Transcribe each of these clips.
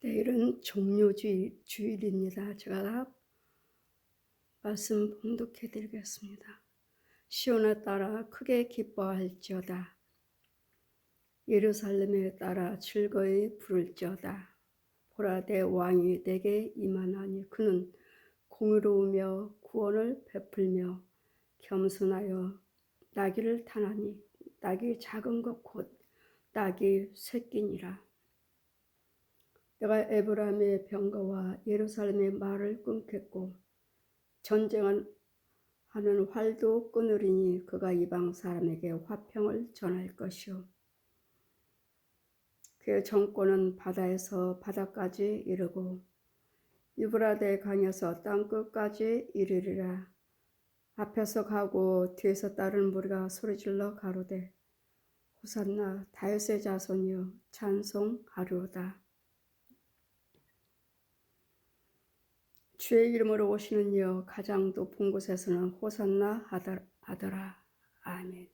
내일은 종료주일 주일입니다. 제가 말씀 봉독해 드리겠습니다. 시온에 따라 크게 기뻐할지어다. 예루살렘에 따라 즐거이 부를지어다. 보라 내 왕이 내게 임하나니 그는 공의로우며 구원을 베풀며 겸손하여 나귀를 타나니 나귀 작은 것 곧 나귀 새끼니라. 내가 에브라임의 병거와 예루살렘의 말을 끊겠고 전쟁은 하는 활도 끊으리니 그가 이방 사람에게 화평을 전할 것이요 그의 정권은 바다에서 바다까지 이르고 유브라데 강에서 땅 끝까지 이르리라. 앞에서 가고 뒤에서 따르는 무리가 소리질러 가로되 호산나 다윗의 자손이여 찬송하리오다 주의 이름으로 오시는 이여 가장 높은 곳에서는 호산나 하더라. 아멘.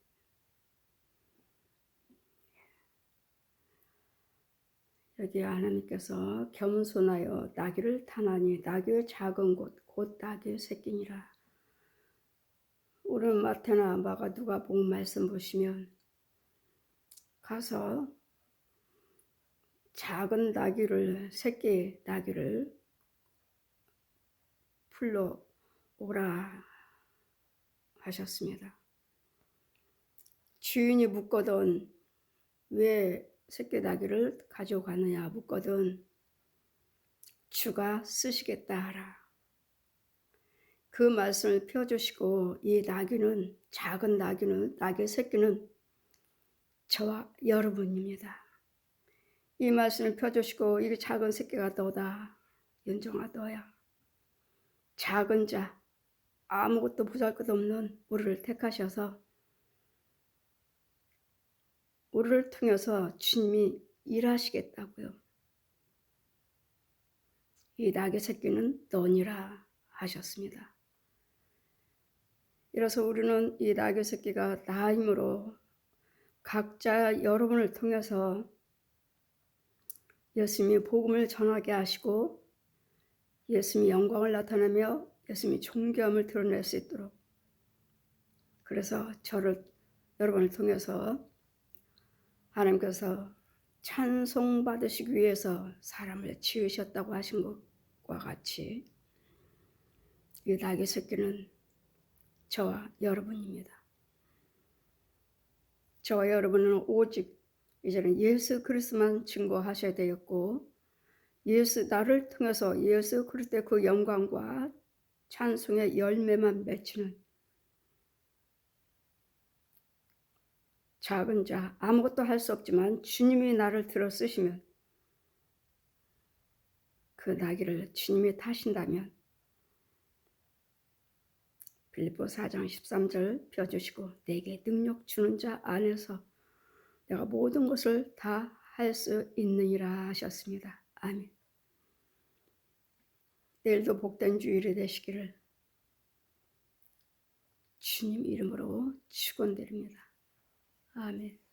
여기 하나님께서 겸손하여 나귀를 타나니 나귀의 작은 곳, 곧 나귀의 새끼니라. 오늘 마태나 마가 누가 복 말씀 보시면 가서 작은 나귀를 새끼 나귀를 풀러 오라 하셨습니다. 주인이 묻거든 왜 새끼 나귀를 가져가느냐 묻거든 주가 쓰시겠다 하라. 그 말씀을 펴주시고 이 나귀는 작은 나귀는 나귀 새끼는 저와 여러분입니다. 이 말씀을 펴주시고 이 작은 새끼가 너다 연정아 너야 작은 자, 아무것도 보잘 것 없는 우리를 택하셔서 우리를 통해서 주님이 일하시겠다고요. 이 낙의 새끼는 너니라 하셨습니다. 이래서 우리는 이 낙의 새끼가 나임으로 각자 여러분을 통해서 예수님이 복음을 전하게 하시고 예수님이 영광을 나타내며 예수님이 존귀함을 드러낼 수 있도록 그래서 저를 여러분을 통해서 하나님께서 찬송 받으시기 위해서 사람을 지으셨다고 하신 것과 같이 이 낙의 새끼는 저와 여러분입니다. 저와 여러분은 오직 이제는 예수 그리스만 증거하셔야 되겠고 예수 나를 통해서 예수 그리스도의 그 영광과 찬송의 열매만 맺히는 작은 자 아무것도 할 수 없지만 주님이 나를 들어 쓰시면 그 나귀를 주님이 타신다면 빌립보 4장 13절 펴주시고 내게 능력 주는 자 안에서 내가 모든 것을 다 할 수 있느니라 하셨습니다. 아멘. 내일도 복된 주일이 되시기를 주님 이름으로 축원드립니다. 아멘.